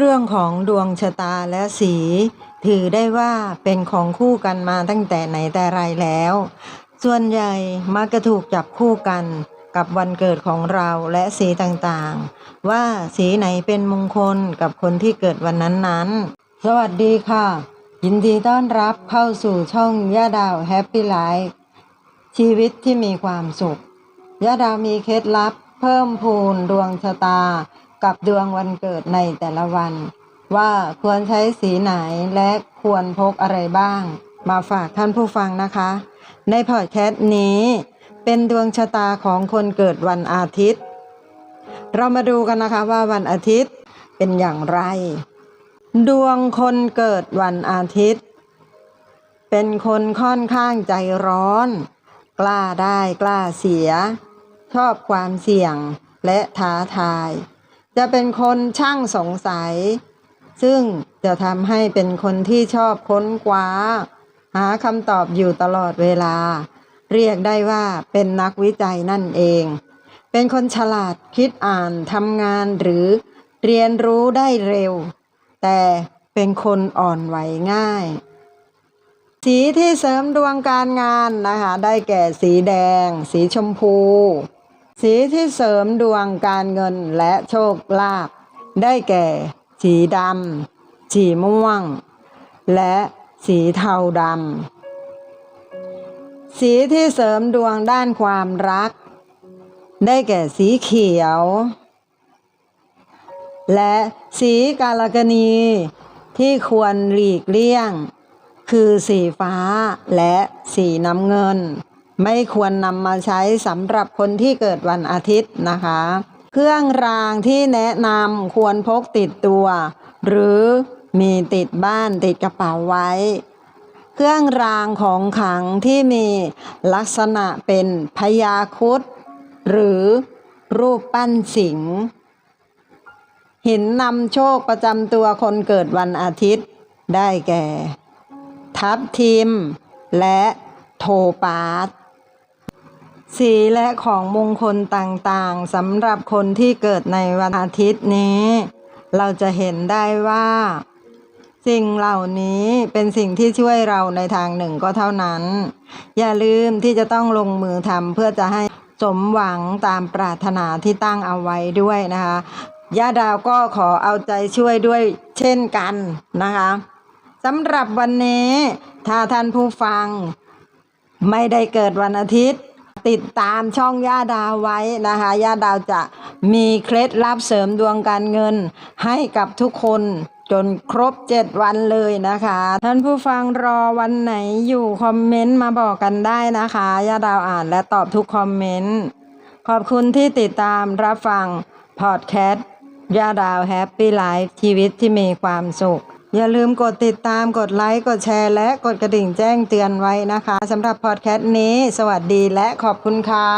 เรื่องของดวงชะตาและสี ถือได้ว่าเป็นของคู่กันมาตั้งแต่ไหนแต่ไรแล้ว ส่วนใหญ่มักจะถูกจับคู่กันกับวันเกิดของเราและสีต่างๆ ว่าสีไหนเป็นมงคลกับคนที่เกิดวันนั้นๆ สวัสดีค่ะ ยินดีต้อนรับเข้าสู่ช่องย่าดาวแฮปปี้ไลฟ์ชีวิตที่มีความสุขย่าดาวมีเคล็ดลับ เพิ่มพูนดวงชะตา กับดวงวันเกิดในแต่ละวัน ว่าควรใช้สีไหนและควรพกอะไรบ้าง มาฝากท่านผู้ฟังนะคะ ในพอดแคสต์นี้เป็นดวงชะตาของคนเกิดวันอาทิตย์ เรามาดูกันนะคะว่าวันอาทิตย์เป็นอย่างไร ดวงคนเกิดวันอาทิตย์ เป็นคนค่อนข้างใจร้อน กล้าได้กล้าเสีย ชอบความเสี่ยงและท้าทาย จะเป็นคนช่างสงสัย ซึ่งจะทำให้เป็นคนที่ชอบค้นคว้า หาคำตอบอยู่ตลอดเวลา เรียกได้ว่าเป็นนักวิจัยนั่นเอง เป็นคนฉลาดคิดอ่านทำงานหรือเรียนรู้ได้เร็ว แต่เป็นคนอ่อนไหวง่าย สีที่เสริมดวงการงานนะคะ ได้แก่สีแดง สีชมพู สีที่เสริมดวงการเงินและโชคลาภได้แก่ สีดำ สีม่วง และสีเทาดำ สีที่เสริมดวงด้านความรัก ได้แก่สีเขียว และสีกาลกณีที่ควรหลีกเลี่ยง คือสีฟ้าและสีน้ำเงิน ไม่ควรนำมาใช้สำหรับคนที่เกิดวันอาทิตย์นะคะ เครื่องรางที่แนะนำควรพกติดตัว หรือมีติดบ้านติดกระเป๋าไว้ เครื่องรางของขลังที่มีลักษณะเป็นพญาครุดหรือรูปปั้นสิงหินนำโชคประจำตัวคนเกิดวันอาทิตย์ได้แก่ ทับทิม และโทปาส สีและของมงคลต่างๆสำหรับคนที่เกิดในวันอาทิตย์นี้ เราจะเห็นได้ว่า สิ่งเหล่านี้เป็นสิ่งที่ช่วยเราในทางหนึ่งก็เท่านั้น อย่าลืมที่จะต้องลงมือทำเพื่อจะให้สมหวังตามปรารถนาที่ตั้งเอาไว้ด้วยนะคะย่าดาวก็ขอเอาใจช่วยด้วยเช่นกันนะคะสำหรับวันนี้ถ้าท่านผู้ฟัง ไม่ได้เกิดวันอาทิตย์ ติดตามช่องย่าดาวไว้นะคะย่าดาวจะมีเคล็ดลับเสริมดวงการเงินให้กับทุกคนจนครบเจ็ดวันเลยนะคะ ท่านผู้ฟังรอวันไหนอยู่คอมเมนต์มาบอกกันได้นะคะย่าดาวอ่านและตอบทุกคอมเมนต์ขอบคุณที่ติดตามรับฟังพอดแคสต์ย่าดาวแฮปปี้ไลฟ์ชีวิตที่มีความสุข อย่าลืมกดติดตามกดไลค์ กดแชร์และกดกระดิ่งแจ้งเตือนไว้นะคะสำหรับพอดแคสต์นี้ สวัสดีและขอบคุณค่ะ